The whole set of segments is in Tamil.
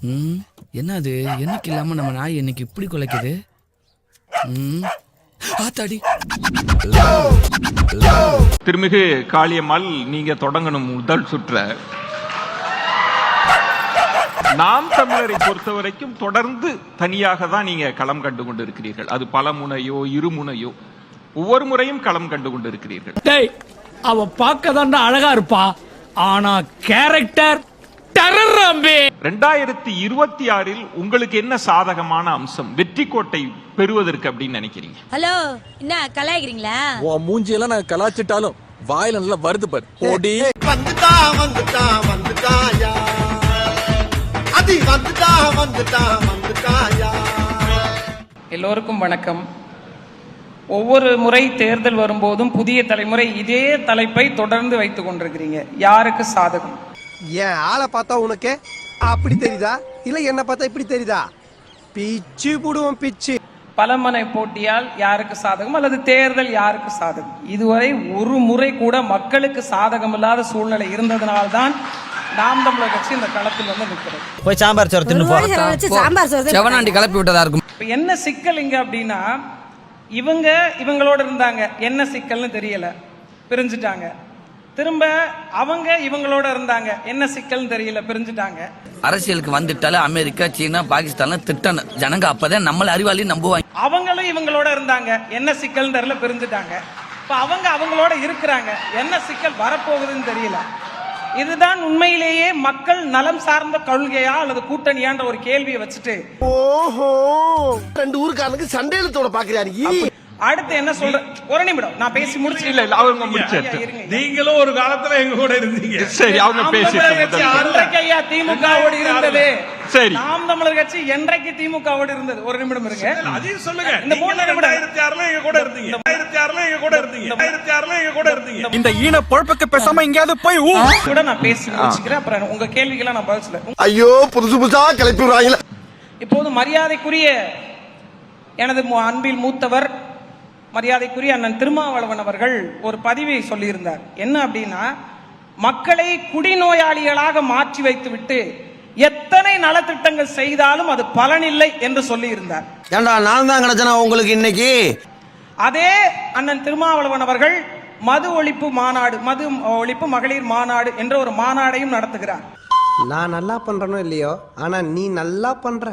ம் என்ன அது என்னைக்கு இல்லாம நம்ம நாய் என்னைக்கு இப்படி குலைக்குது? ம். ஆத்தாடி. திருமிகு காளியம்மாள் நீங்க தொடங்கணும் முதல் சுற்ற. நாம் தமிழரை பொறுத்த வரைக்கும் தொடர்ந்து தனியாக தான் நீங்க களம் கண்டு கொண்டிருக்கிறீர்கள். அது பல முனையோ இருமுனையோ ஒவ்வொரு முறையும் களம் கண்டு கொண்டிருக்கிறீர்கள். டேய் அவ பார்க்க அழகா இருப்பா. ஆனா கேரக்டர் டெரர் அம்பி ரெண்டாயிரத்தி இருபத்தி ஆறில் உங்களுக்கு என்ன சாதகமான அம்சம்? வெற்றி கோட்டை பெறுவதற்கு அப்படின்னு நினைக்கிறீங்க. ஹலோ என்ன கலாய்க்கிறீங்களா? உன் மூஞ்சியெல்லாம் நான் கலாச்சிட்டாலும் வாயில நல்லா வருது பாரு. போடி. வந்துட்டா வந்துட்டா வந்துட்டாயா அதி வந்துட்டா வந்துட்டா வந்துட்டாயா எல்லோருக்கும் வணக்கம். ஒவ்வொரு முறை தேர்தல் வரும்போதும் புதிய தலைமுறை இதே தலைப்பை தொடர்ந்து வைத்துக் கொண்டிருக்கிறீங்க. யாருக்கு சாதகம்? என் ஆளை பார்த்தா உனக்கு அப்படி தெரியுதா? இல்ல என்ன பார்த்தா இப்படி தெரியுதா? பிச்சு புடுவோம் பிச்சு. பலமனை போட்டியால் யாருக்கு சாதகம்? அல்லது தேர்தல் யாருக்கு சாதகம்? இதுவரை ஒரு முறை கூட மக்களுக்கு சாதகம் இல்லாத சூழ்நிலை இருந்ததனால்தான் நாம் தமிழர் கட்சி இந்த களத்தில் வந்து நிற்கிறது. போய் சாம்பார் சோறு தின்னு சாம்பார் சோறு தான் செவனாண்டி கிளப்பி விட்டதா இருக்கும்? இப்ப என்ன சிக்கல் இங்க அப்படின்னா இவங்க இவங்களோட இருந்தாங்க. என்ன சிக்கல்னு தெரியல. பிரிஞ்சுட்டாங்க. திரும்ப அவங்க இவங்களோட இருந்தாங்க. என்ன சிக்கல்னு தெரியல பிரிஞ்சுட்டாங்க. அரசியலுக்கு வந்துட்டாலே அமெரிக்கா சீனா பாகிஸ்தான் திட்டணும். ஜனங்க அப்பதான் நம்மள அறிவாளி நம்புவாங்க. அவங்களும் இவங்களோட இருந்தாங்க. என்ன சிக்கல்னு தெரியல பிரிஞ்சுட்டாங்க. இப்ப அவங்க அவங்களோட இருக்கிறாங்க. என்ன சிக்கல் வரப்போகுதுன்னு தெரியல. இதுதான் உண்மையிலேயே மக்கள் நலம் சார்ந்த கொள்கையா அல்லது கூட்டணியான்ற ஒரு கேள்வியை வச்சுட்டு ஓஹோ! ரெண்டு ஊருக்காரனுக்கு சண்டையிலத்தோட பாக்குறியா நீ அடுத்து என்ன சொல்ற? ஒரு நிமிடம். நான் பேசி முடிச்சு இல்ல இல்ல அவங்க முடிச்சு நீங்களும் ஒரு காலத்துல எங்க கூட இருந்தீங்க. சரி அவங்க பேசிட்டு அன்றைக்கு ஐயா திமுகவோடு இருந்தது. சரி. நாம் தமிழர் கட்சி என்றைக்கு திமுகவோடு இருந்தது? ஒரு நிமிடம் இருங்க. அதையும் சொல்லுங்க. இந்த மூணு நிமிடம் ரெண்டாயிரத்தி ஆறுல எங்க கூட இருந்தீங்க. ரெண்டாயிரத்தி ஆறுல எங்க கூட இருந்தீங்க. ரெண்டாயிரத்தி ஆறுல எங்க கூட இருந்தீங்க. இந்த ஈன பொழப்புக்கு பேசாம எங்கேயாவது போய் ஊ கூட நான் பேசி முடிச்சுக்கிறேன். அப்புறம் உங்க கேள்விக்கெல்லாம் நான் பதில் சொல்ல ஐயோ புதுசு புதுசா கிளப்பி விடுறாங்களே. இப்போது மரியாதைக்குரிய எனது அன்பில் மூத்தவர் மரியாதைக்குரிய அண்ணன் திருமாவளவன் அவர்கள் ஒரு பதிவை சொல்லியிருந்தார். என்ன அப்படின்னா மக்களை குடிநோயாளிகளாக மாற்றி வைத்துவிட்டு எத்தனை நலத்திட்டங்கள் செய்தாலும் அது பலனில்லை என்று சொல்லியிருந்தார். ஏண்டா நான் தான் கிடைச்சனா உங்களுக்கு இன்னைக்கு? அதே அண்ணன் திருமாவளவன் அவர்கள் மது ஒழிப்பு மாநாடு மது ஒழிப்பு மகளிர் மாநாடு என்ற ஒரு மாநாடையும் நடத்துகிறார். நான் நல்லா பண்றனோ இல்லையோ? ஆனா நீ நல்லா பண்ற.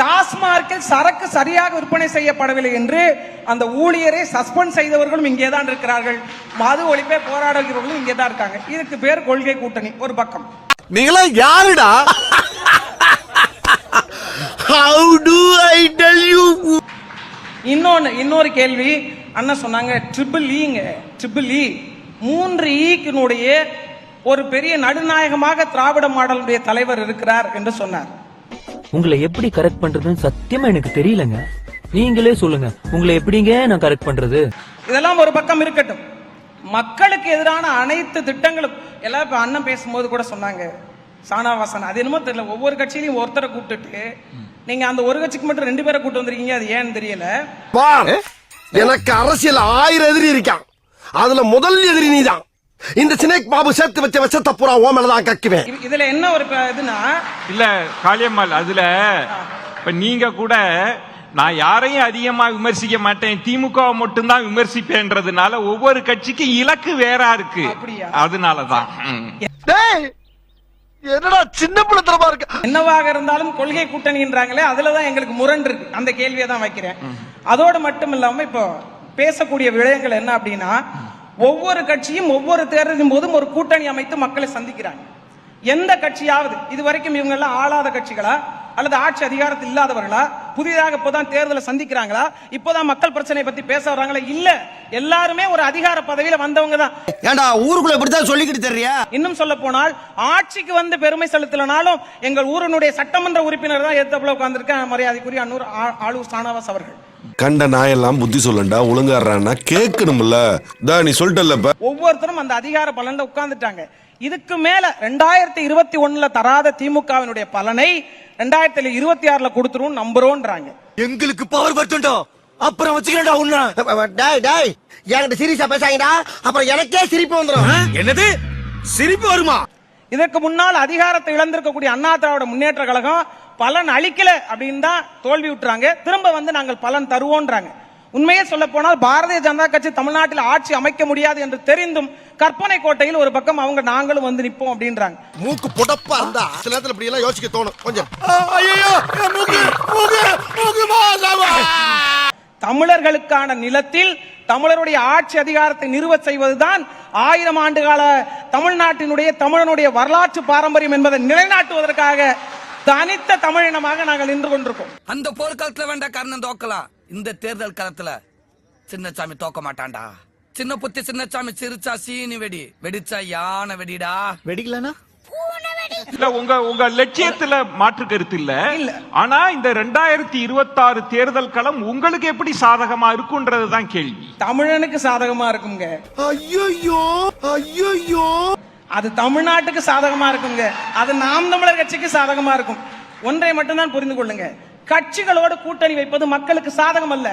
டாஸ்மார்க்கில் சரக்கு சரியாக விற்பனை செய்யப்படவில்லை என்று அந்த ஊழியரை சஸ்பெண்ட் செய்தவர்களும் இங்கே தான் இருக்கிறார்கள். மது ஒழிப்பை போராடுகிறவர்களும் இங்கே தான் இருக்காங்க. இதுக்கு பேர் கொள்கை கூட்டணி ஒரு பக்கம். நீங்களா யாருடா? How do I tell you இன்னொன்னு இன்னொரு கேள்வி. அண்ணன் சொன்னாங்க ட்ரிபிள் ஈங்க ட்ரிபிள் இ மூன்று ஈக்கினுடைய ஒரு பெரிய நடுநாயகமாக திராவிட மாடலுடைய தலைவர் இருக்கிறார் என்று சொன்னார். உங்களை எப்படி கரெக்ட் பண்றதுன்னு சத்தியமா எனக்கு தெரியலங்க. நீங்களே சொல்லுங்க. உங்களை எப்படிங்க நான் கரெக்ட் பண்றது? இதெல்லாம் ஒரு பக்கம் இருக்கட்டும். மக்களுக்கு எதிரான அனைத்து திட்டங்களும் எல்லாம் இப்ப அண்ணன் பேசும்போது கூட சொன்னாங்க. சானாவாசன் அது என்னமோ தெரியல. ஒவ்வொரு கட்சியிலையும் ஒருத்தரை கூப்பிட்டுட்டு நீங்க அந்த ஒரு கட்சிக்கு மட்டும் ரெண்டு பேரை கூட்டு வந்திருக்கீங்க அது ஏன்னு தெரியல. எனக்கு அரசியல் ஆயிரம் எதிரி இருக்கான். அதுல முதல் எதிரி நீதான். இந்த சினேக் பாபு சேர்த்து வச்ச விஷத்தை பூரா ஓமலதான் கக்குவேன். இது- இதுல என்ன ஒரு இதுனா இல்ல காளியம்மாள் அதுல இப்ப நீங்க கூட நான் யாரையும் அதிகமா விமர்சிக்க மாட்டேன். திமுக மட்டும்தான் விமர்சிப்பேன்றதுனால ஒவ்வொரு கட்சிக்கும் இலக்கு வேறா இருக்கு? அதனாலதான். என்னடா சின்ன பிள்ளைத்தனமா இருக்க? என்னவாக இருந்தாலும் கொள்கை கூட்டணின்றாங்களே அதுலதான் எங்களுக்கு முரண் இருக்கு. அந்த கேள்வியை தான் வைக்கிறேன். அதோடு மட்டும் இல்லாம இப்போ பேசக்கூடிய விடயங்கள் என்ன அப்படின்னா ஒவ்வொரு கட்சியும் ஒவ்வொரு தேர்தலின் போதும் ஒரு கூட்டணி அமைத்து மக்களை சந்திக்கிறாங்க. எந்த கட்சியாவது இது வரைக்கும் இவங்க எல்லாம் ஆளாத கட்சிகளா? அல்லது ஆட்சி அதிகாரத்தில் இல்லாதவர்களா? புதிதாக இப்போதான் தேர்தலை சந்திக்கிறாங்களா? இப்போதான் மக்கள் பிரச்சனை பத்தி பேச வர்றாங்களா? இல்ல எல்லாருமே ஒரு அதிகார பதவியில வந்தவங்க தான். ஏண்டா ஊருக்குள்ள இப்படித்தான் சொல்லிக்கிட்டு தெரியா இன்னும் சொல்ல போனால் ஆட்சிக்கு வந்து பெருமை செலுத்தலனாலும் எங்கள் ஊரினுடைய சட்டமன்ற உறுப்பினர் தான் எத்தப்பல உட்கார்ந்திருக்கேன் மரியாதைக்குரிய அன்னூர் ஆளூர் சானவாஸ் அவர்கள். கண்ட நாயெல்லாம் புத்தி சொல்லண்டா ஒழுங்காடுறான்னா கேட்கணும்ல. தா நீ சொல்லிட்டல்லப்ப. ஒவ்வொருத்தரும் அந்த அதிகார பலன்ல உட்கார்ந்துட்டாங்க. இதுக்கு மேல ரெண்டாயிரத்தி இருபத்தி ஒண்ணுல தராத திமுகவினுடைய பலனை ரெண்டாயிரத்தி இருபத்தி ஆறுல கொடுத்துரும் நம்புறோன்றாங்க. எங்களுக்கு பவர் பட்டுண்டோ அப்புறம் வச்சுக்கிறேன்டா உன்ன. டேய் டேய். என்கிட்ட சீரியஸா பேசாங்கடா அப்புறம் எனக்கே சிரிப்பு வந்துடும் என்னது? சிரிப்பு வருமா? இதற்கு முன்னால் அதிகாரத்தை இழந்திருக்கக்கூடிய அண்ணா திராவிட முன்னேற்ற கழகம் பலன் அளிக்கல அப்படின்னு தான் தோல்வி விட்டுறாங்க. திரும்ப வந்து நாங்கள் பலன் தருவோன்றாங்க. உண்மையே சொல்ல போனால் பாரதிய ஜனதா கட்சி தமிழ்நாட்டில் ஆட்சி அமைக்க முடியாது என்று தெரிந்தும் கற்பனை கோட்டையில் ஒரு பக்கம் அவங்க நாங்களும் வந்து நிற்போம் அப்படின்றாங்க. மூக்கு புடப்பா இருந்தா சில நேரத்துல இப்படி எல்லாம் யோசிக்க தோணும். கொஞ்சம். தமிழர்களுக்கான நிலத்தில் தமிழருடைய ஆட்சி அதிகாரத்தை நிறுவ செய்வதுதான் ஆயிரம் ஆண்டு கால தமிழ்நாட்டினுடைய தமிழனுடைய வரலாற்று பாரம்பரியம் என்பதை நிலைநாட்டுவதற்காக தனித்த தமிழினமாக நாங்கள் நின்று கொண்டிருக்கோம். அந்த போர்க்காலத்துல வேண்டாம் கர்ணன் தோக்கலாம் இந்த தேர்தல் காலத்துல சின்னசாமி தோக்க மாட்டான்டா. சின்ன புத்தி சின்னசாமி சிரிச்சா சீனி வெடி. வெடிச்சா யானை வெடிடா. வெடிக்கலனா? இல்ல உங்க உங்க லட்சியத்துல மாற்று கருத்து இல்ல. இல்ல. ஆனா இந்த ரெண்டாயிரத்தி இருபத்தாறு தேர்தல் களம் உங்களுக்கு எப்படி சாதகமா இருக்குன்றதுதான் கேள்வி. தமிழனுக்கு சாதகமா இருக்குங்க ஐயோ ஐயோ அது தமிழ்நாட்டுக்கு சாதகமா இருக்குங்க அது நாம் தமிழர் கட்சிக்கு சாதகமா இருக்கும். ஒன்றை மட்டும்தான் புரிந்து கொள்ளுங்க. கட்சிகளோடு கூட்டணி வைப்பது மக்களுக்கு சாதகம் அல்ல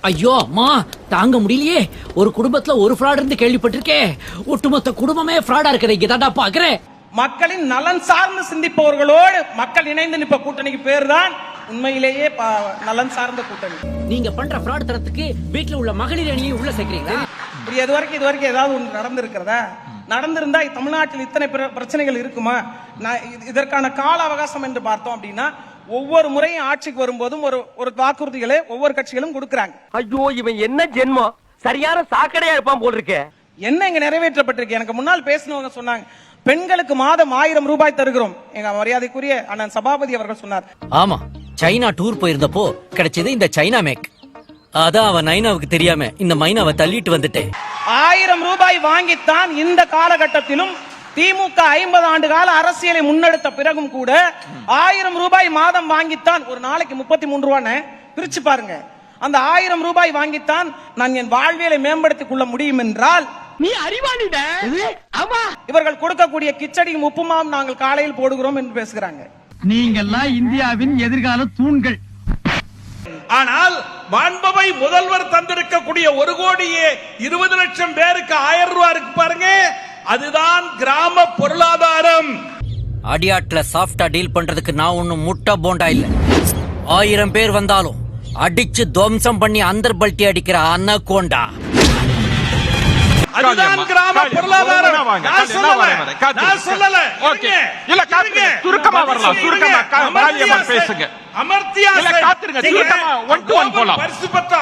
ஐயோ அம்மா தாங்க முடியலையே. ஒரு குடும்பத்துல ஒரு ஃப்ராட் இருந்து கேள்விப்பட்டிருக்கே. ஒட்டுமொத்த குடும்பமே ஃப்ராடா இருக்கிறீங்க தாண்டா பாக்குறேன் மக்களின் நலன் சார்ந்து சிந்திப்பவர்களோடு மக்கள் இணைந்து நிற்ப கூட்டணிக்கு பேர் தான் உண்மையிலேயே நலன் சார்ந்த கூட்டணி. நீங்க பண்ற ஃப்ராட் தரத்துக்கு வீட்டுல உள்ள மகளிர் அணியை உள்ள சேர்க்கிறீங்களா? இப்படி இது வரைக்கும் இது வரைக்கும் ஏதாவது ஒன்று நடந்திருக்கிறதா? நடந்திருந்தா தமிழ்நாட்டில் இத்தனை பிர- பிரச்சனைகள் இருக்குமா? இதற்கான கால அவகாசம் என்று பார்த்தோம் அப்படின்னா ஒவ்வொரு முறையும் ஆட்சிக்கு வரும்போதும் ஒரு ஒரு வாக்குறுதிகளை ஒவ்வொரு கட்சிகளும் கொடுக்கறாங்க. ஐயோ இவன் என்ன ஜென்மம் சரியான சாக்கடையா இருப்பான் போல் இருக்கே என்ன இங்க நிறைவேற்றப்பட்டிருக்கு? எனக்கு முன்னால் பேசினவங்க சொன்னாங்க பெண்களுக்கு மாதம் ஆயிரம் ரூபாய் தருகிறோம். எங்க மரியாதைக்குரிய அண்ணன் சபாபதி அவர்கள் சொன்னார். ஆமா சைனா டூர் போயிருந்தப்போ கிடைச்சது இந்த சைனா மேக். அதான் அவன் நைனாவுக்கு தெரியாம இந்த மைனாவை தள்ளிட்டு வந்துட்டேன். ஆயிரம் ரூபாய் வாங்கித்தான் இந்த காலகட்டத்திலும் திமுக ஐம்பது ஆண்டு கால அரசியலை முன்னெடுத்த பிறகும் கூட ஆயிரம் ரூபாய் மாதம் வாங்கித்தான் ஒரு நாளைக்கு முப்பத்தி மூன்று ரூபான்னு பிரிச்சு பாருங்க. அந்த ஆயிரம் ரூபாய் வாங்கித்தான் நான் என் வாழ்வியலை மேம்படுத்திக் கொள்ள முடியும் என்றால் நீ அறிவாளிட. ஆமா. இவர்கள் கொடுக்கக்கூடிய கிச்சடியும் உப்புமாவும் நாங்கள் காலையில் போடுகிறோம் என்று பேசுகிறாங்க. நீங்கெல்லாம் இந்தியாவின் எதிர்கால தூண்கள். ஆனால் மாண்பவை முதல்வர் தந்திருக்கக்கூடிய ஒரு கோடியே இருபது லட்சம் பேருக்கு ஆயிரம் ரூபாய் இருக்கு பாருங்க. அதுதான் கிராம பொருளாதாரம் அடியாட்ல சாஃப்டா டீல் பண்றதுக்கு நான் ஒண்ணும் முட்டை போண்டா இல்ல ஆயிரம் பேர் வந்தாலும் அடிச்சு துவம்சம் பண்ணி அந்தர் பல்ட்டி அடிக்கிற அன்னகோண்டா அதுதான் காளியம்மா, கிராம பொருளாதாரம். நான் சொல்லல. நான் சொல்லல. இல்ல. சுருக்கமா வரலாம். சுருக்கமா. பேசுங்க. அமர்த்தியா இல்ல, சென். காத்திருங்க. போலாம்.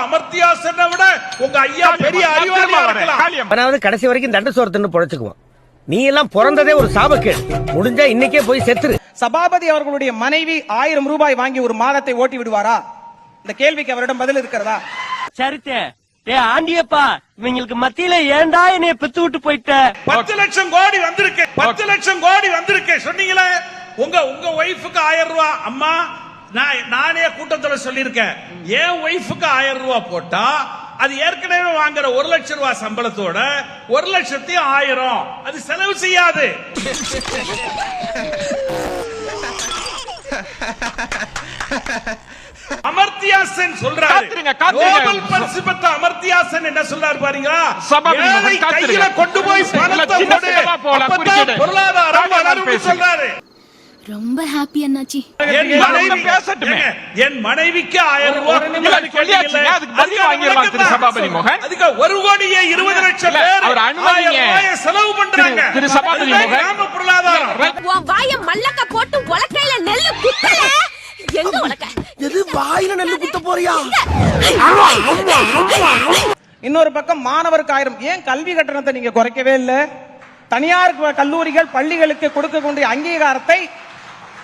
அமர்த்தியா சென்னை விட உங்க ஐயா பெரிய அறிவாளியா. இருக்கலாம். கடைசி வரைக்கும் தண்ட சோறு தின்னு பொழைச்சுக்குவான் நீ எல்லாம் பிறந்ததே ஒரு சாபக்கேடு. முடிஞ்சா இன்னைக்கே போய் செத்துரு. சபாபதி அவர்களுடைய மனைவி ஆயிரம் ரூபாய் வாங்கி ஒரு மாதத்தை ஓட்டி விடுவாரா? இந்த கேள்விக்கு அவரிடம் பதில் இருக்கிறதா? சரித்தே. ஏ ஆண்டியப்பா இவங்களுக்கு மத்தியில ஏன்டா என்னைய பெத்து விட்டு போயிட்ட? பத்து லட்சம் கோடி வந்திருக்கு. பத்து லட்சம் கோடி வந்திருக்கு. சொன்னீங்களே உங்க உங்க ஒய்ஃபுக்கு ஆயிரம் ரூபாய் அம்மா நான் நானே கூட்டத்துல சொல்லியிருக்கேன் என் ஒய்ஃபுக்கு ஆயிரம் ரூபாய் போட்டா அது ஏற்கனவே வாங்குற ஒரு லட்சம் ரூபாய் சம்பளத்தோட ஒரு லட்சத்தி ஆயிரம் அது செலவு செய்யாது அமர்த்தியாசன் சொல்றாரு. நோபல் பரிசு பெற்ற அமர்த்தியாசன் என்ன சொல்றாரு பாருங்களா ஏழை. கையில கொண்டு போய் பணத்தை. பொருளாதாரம். சொல்றாரு ரொம்ப ஹாப்பி அண்ணாச்சி. என் மனைவி பேசட்டுமே. என் மனைவிக்கு ஆயிரம் ரூபாய் சபாபதி. மோகன். அதுக்கு ஒரு கோடியே இருபது லட்சம் பேர் அவர் அனுமதிங்க. செலவு பண்றாங்க. திரு- சபாபதி மோகன். கிராம பொருளாதாரம். வாய மல்லக்க போட்டு உலக்கையில நெல்லு குத்தல. எங்க உலக்க? எது வாயில நெல்லு குத்த போறியா? இன்னொரு பக்கம் மாணவருக்கு ஆயிரம். ஏன் கல்வி கட்டணத்தை நீங்க குறைக்கவே இல்லை? தனியார் கல்லூரிகள் பள்ளிகளுக்கு கொடுக்கக்கூடிய அங்கீகாரத்தை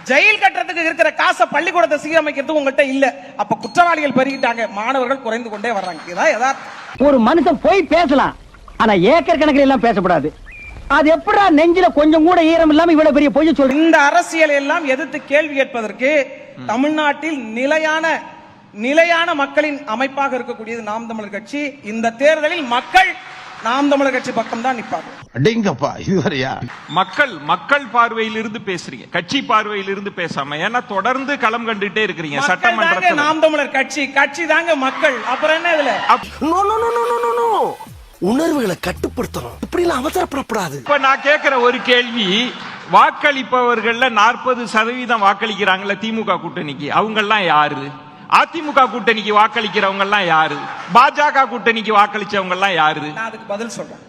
ஜெயில் கட்டணத்துக்கு இருக்கிற காசை பள்ளிக்கூடத்தை சீரமைக்கிறதுக்கு உங்கள்கிட்ட இல்ல. அப்ப குற்றவாளிகள் பெருகிட்டாங்க. மாணவர்கள் குறைந்து கொண்டே வர்றாங்க. இதான் யதார்த்தம். ஒரு மனுஷன் போய் பேசலாம். ஆனா ஏக்கர் கணக்கில் எல்லாம் பேசக்கூடாது அது எப்படா நெஞ்சில கொஞ்சம் கூட ஈரம் இல்லாம இவ்வளவு பெரிய பொய்ய சொல்றீங்க இந்த அரசியலை எல்லாம் எதிர்த்து கேள்வி கேட்பதற்கு தமிழ்நாட்டில் நிலையான நிலையான மக்களின் அமைப்பாக இருக்கக்கூடியது நாம் தமிழர் கட்சி. இந்த தேர்தலில் மக்கள் நாம் தமிழர் கட்சி பக்கம் தான் நிற்பார்கள் அடிங்கப்பா இதுவரையா மக்கள் மக்கள் பார்வையில் இருந்து பேசுறீங்க. கட்சி பார்வையில் இருந்து பேசாம ஏன்னா தொடர்ந்து களம் கண்டுட்டே இருக்கிறீங்க சட்டமன்றத்தில் நாம் தமிழர் கட்சி கட்சி தாங்க மக்கள். அப்புறம் என்ன இதுல? No no no no no no no உணர்வுகளை கட்டுப்படுத்தணும். இப்படி எல்லாம் அவசரப்படக்கூடாது இப்ப நான் கேக்குற ஒரு கேள்வி வாக்களிப்பவர்கள்ல நாற்பது சதவீதம் வாக்களிக்கிறாங்கல்ல திமுக கூட்டணிக்கு. அவங்க எல்லாம் யாரு? அதிமுக கூட்டணிக்கு வாக்களிக்கிறவங்க எல்லாம் யாரு? பாஜக கூட்டணிக்கு வாக்களிச்சவங்க எல்லாம் யாரு? நான் அதுக்கு பதில் சொல்றேன்.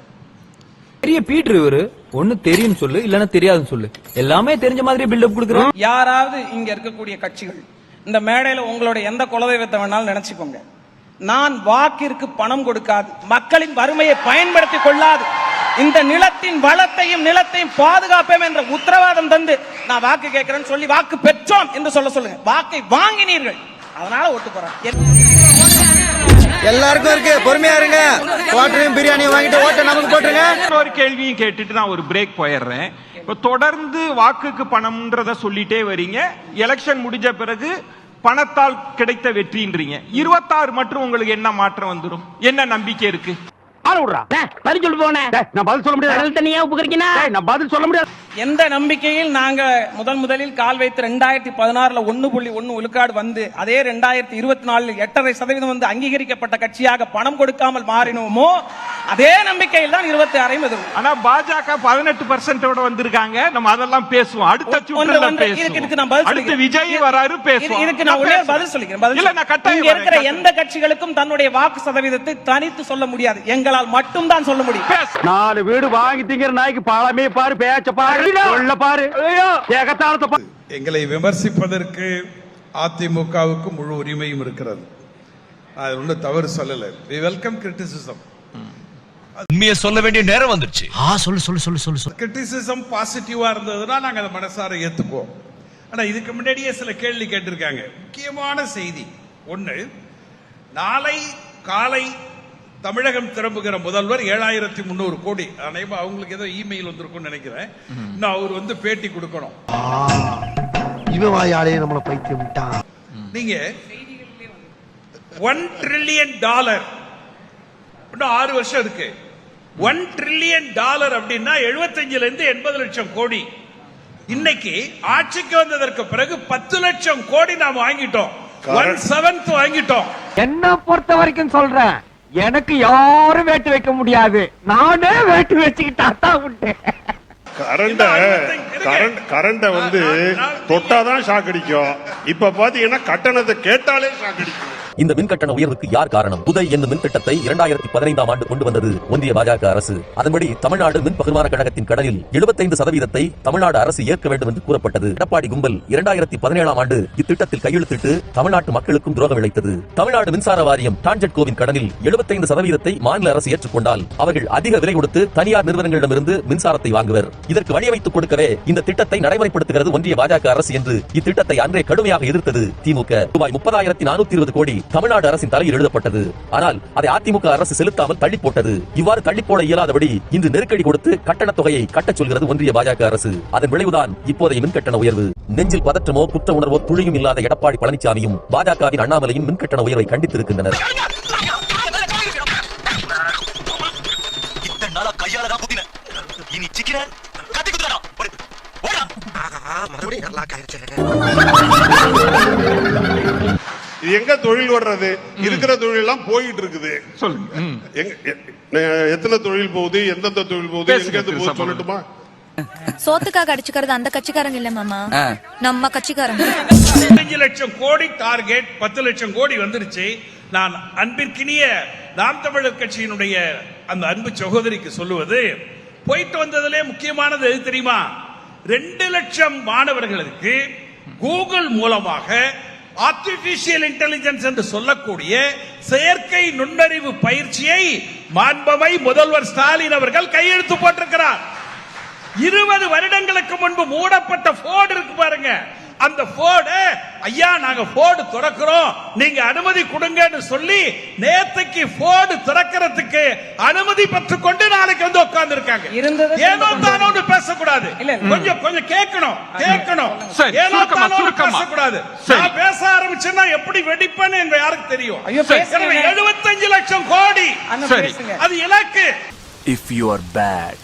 பெரிய பீட்ரு இவரு. ஒண்ணு தெரியும் சொல்லு இல்லன்னா தெரியாதுன்னு சொல்லு. எல்லாமே தெரிஞ்ச மாதிரி பில்டப் கொடுக்குறோம் யாராவது இங்க இருக்கக்கூடிய கட்சிகள் இந்த மேடையில உங்களோட எந்த குலதெய்வத்தை வேணாலும் நினைச்சுக்கோங்க. நான் வாக்கிற்கு பணம் கொடுக்காது மக்களின் வறுமையை பயன்படுத்திக் கொள்ளாது. இந்த நிலத்தின் வளத்தையும் நிலத்தையும் பாதுகாப்பேன் என்ற உத்தரவாதம் தந்து நான் வாக்கு கேட்கிறேன்னு சொல்லி வாக்கு பெற்றோம் என்று சொல்ல சொல்லுங்க. வாக்கை வாங்கினீர்கள். அதனால ஓட்டு போறேன் எல்லாருக்கும் இருக்கு. பொறுமையா இருங்க. ஓட்டரையும் பிரியாணியும் வாங்கிட்டு ஓட்ட நமக்கு போட்டுருங்க. ஒரு கேள்வியும் கேட்டுட்டு நான் ஒரு பிரேக் போயிடுறேன். இப்ப தொடர்ந்து வாக்குக்கு பணம்ன்றத சொல்லிட்டே வரீங்க. எலெக்ஷன் முடிஞ்ச பிறகு பணத்தால் கிடைத்த வெற்றின்றீங்க. இருபத்தாறு மற்றும் உங்களுக்கு என்ன மாற்றம் வந்துடும் என்ன நம்பிக்கை இருக்கு? பதில் சொல்லு போனேன் நான் பதில் சொல்ல முடியாது. தனியா உப்புக்கிறீங்கன்னா நான் பதில் சொல்ல முடியாது. எந்த நம்பிக்கையில் நாங்க முதன் முதலில் கால் வைத்து ரெண்டாயிரத்தி பதினாறுல ஒன்னு புள்ளி ஒன்னு விழுக்காடு வந்து அதே ரெண்டாயிரத்தி இருபத்தி நாலில் எட்டரை சதவீதம் வந்து அங்கீகரிக்கப்பட்ட கட்சியாக பணம் கொடுக்காமல் மாறினோமோ அதே நம்பிக்கையில் தான் இருபத்தி ஆறையும் எதிர்க்கும் ஆனா பாஜக பதினெட்டு பர்சன்டோட வந்திருக்காங்க. நம்ம அதெல்லாம் பேசுவோம். அடுத்த இதுக்கு நான் பதில் அடுத்து. விஜய் வராரு பேசுவோம். இது- இதுக்கு நான் ஒரே பதில் சொல்லிக்கிறேன். பதில் இல்ல நான் கட்டாயம் இங்க இருக்கிற. எந்த கட்சிகளுக்கும் தன்னுடைய வாக்கு சதவீதத்தை தனித்து சொல்ல முடியாது. எங்களால் மட்டும்தான் சொல்ல முடியும். நாலு வீடு வாங்கி திங்கிற நாய்க்கு பாலமே பாரு பேச்ச பாரு சொல்ல பாரு. ஏகத்தாளத்தை எங்களை விமர்சிப்பதற்கு அதிமுகவுக்கு முழு உரிமையும் இருக்கிறது. அது ஒன்றும் தவறு சொல்லலை. வி வெல்கம் கிரிட்டிசிசம் உண்மையை சொல்ல வேண்டிய நேரம் வந்துருச்சு. ஆ சொல்லு சொல்லு சொல்லு சொல்லு சொல்லு. கிரிட்டிசிசம் பாசிட்டிவா இருந்ததுன்னா நாங்க அதை மனசார ஏத்துக்குவோம். ஆனா இதுக்கு முன்னாடியே சில கேள்வி கேட்டிருக்காங்க. முக்கியமான செய்தி ஒண்ணு நாளை காலை தமிழகம் திரும்புகிற முதல்வர் ஏழாயிரத்தி முந்நூறு கோடி. அனைவா அவங்களுக்கு ஏதோ இமெயில் வந்திருக்கும்னு நினைக்கிறேன். இன்னும் அவர் வந்து பேட்டி கொடுக்கணும். இவன் நம்மள பைத்தியம் விட்டான். நீங்க ஒன் ட்ரில்லியன் டாலர் இன்னும் ஆறு வருஷம் இருக்கு. ஒன் ட்ரில்லியன் டாலர் அப்படின்னா எழுபத்தஞ்சுல இருந்து எண்பது லட்சம் கோடி. இன்னைக்கு ஆட்சிக்கு வந்ததற்கு பிறகு பத்து லட்சம் கோடி நாம் வாங்கிட்டோம். ஒன் செவன்த் வாங்கிட்டோம். என்ன பொறுத்த வரைக்கும் சொல்றேன். எனக்கு யாரும் வேட்டு வைக்க முடியாது. நானே வேட்டு வச்சுக்கிட்டா தான் உண்டு. கரண்ட கரண்ட் கரண்ட வந்து தொட்டாதான் ஷாக் அடிக்கும். இப்ப பாத்தீங்கன்னா கட்டணத்தை கேட்டாலே ஷாக் அடிக்கும். இந்த மின்கட்டண உயர்வுக்கு யார் காரணம்? புதை என்னும் மின் திட்டத்தை இரண்டாயிரத்தி பதினைந்தாம் ஆண்டு கொண்டு வந்தது ஒன்றிய பாஜக அரசு. அதன்படி தமிழ்நாடு மின் பகிர்மான கழகத்தின் கடனில் 75% சதவீதத்தை தமிழ்நாடு அரசு ஏற்க வேண்டும் என்று கூறப்பட்டது. எடப்பாடி கும்பல் இரண்டாயிரத்தி பதினேழாம் ஆண்டு இத்திட்டத்தில் கையெழுத்திட்டு தமிழ்நாட்டு மக்களுக்கும் துரோகம் இழைத்தது. தமிழ்நாடு மின்சார வாரியம் டான்ஜெட்கோவின் கடனில் 75% சதவீதத்தை மாநில அரசு ஏற்றுக்கொண்டால் அவர்கள் அதிக விலை கொடுத்து தனியார் நிறுவனங்களிடமிருந்து மின்சாரத்தை வாங்குவர். இதற்கு வழியமைத்துக் கொடுக்கவே இந்த திட்டத்தை நடைமுறைப்படுத்துகிறது ஒன்றிய பாஜக அரசு என்று இத்திட்டத்தை அன்றே கடுமையாக எதிர்த்தது திமுக ரூபாய் முப்பதாயிரத்தி நானூத்தி இருபது கோடி தமிழ்நாடு அரசின் தலையில் எழுதப்பட்டது. ஆனால் அதை அதிமுக அரசு செலுத்தாமல் தள்ளி போட்டது. இவ்வாறு தள்ளி போட இயலாதபடி இன்று நெருக்கடி கொடுத்து கட்டண தொகையை கட்டச் சொல்கிறது ஒன்றிய பாஜக அரசு. அதன் விளைவுதான் இப்போதைய மின்கட்டண உயர்வு. நெஞ்சில் பதற்றமோ குற்ற உணர்வோ துளியும் இல்லாத எடப்பாடி பழனிசாமியும் பாஜகவின் அண்ணாமலையும் மின்கட்டண உயர்வை கண்டித்திருக்கின்றனர். இனி சிக்கிற கத்தி குத்துறா மறுபடியும் நல்லா காயிருச்சு இது எங்க தொழில் வர்றது? இருக்கிற தொழில் எல்லாம் போயிட்டு இருக்குது எத்தனை தொழில் போகுது? எந்தெந்த தொழில் போகுது? எங்க போகுது. சொல்லட்டுமா? சோத்துக்காக அடிச்சுக்கிறது அந்த கட்சிக்காரங்க இல்ல மாமா. நம்ம கட்சிக்காரங்க. அஞ்சு லட்சம் கோடி டார்கெட் பத்து லட்சம் கோடி வந்துருச்சு. நான் அன்பிற்கினிய நாம் தமிழர் கட்சியினுடைய அந்த அன்பு சகோதரிக்கு சொல்லுவது போயிட்டு வந்ததிலே முக்கியமானது எது தெரியுமா? ரெண்டு லட்சம் மாணவர்களுக்கு கூகுள் மூலமாக ஆர்டிபிஷியல் இன்டெலிஜென்ஸ் என்று சொல்லக்கூடிய செயற்கை நுண்ணறிவு பயிற்சியை மாண்பமை முதல்வர் ஸ்டாலின் அவர்கள் கையெழுத்து போட்டிருக்கிறார். இருபது வருடங்களுக்கு முன்பு மூடப்பட்ட போர்டு இருக்கு பாருங்க. அந்த போர்டு ஐயா நாங்க போர்டு திறக்கிறோம். நீங்க அனுமதி கொடுங்கன்னு சொல்லி நேத்துக்கு போர்டு திறக்கிறதுக்கு அனுமதி பெற்றுக்கொண்டு நாளைக்கு வந்து உட்கார்ந்து இருக்காங்க இருந்ததை ஏனோ தானோன்னு பேசக்கூடாது. கொஞ்சம் கொஞ்சம் கேட்கணும் கேட்கணும். ஏனோ சுருக்கமா. பேசக்கூடாது. நான் பேச ஆரம்பிச்சேன்னா எப்படி வெடிப்பேன்னு எங்க யாருக்கு தெரியும்? 75 லட்சம் கோடி. அது இலக்கு. If you are bad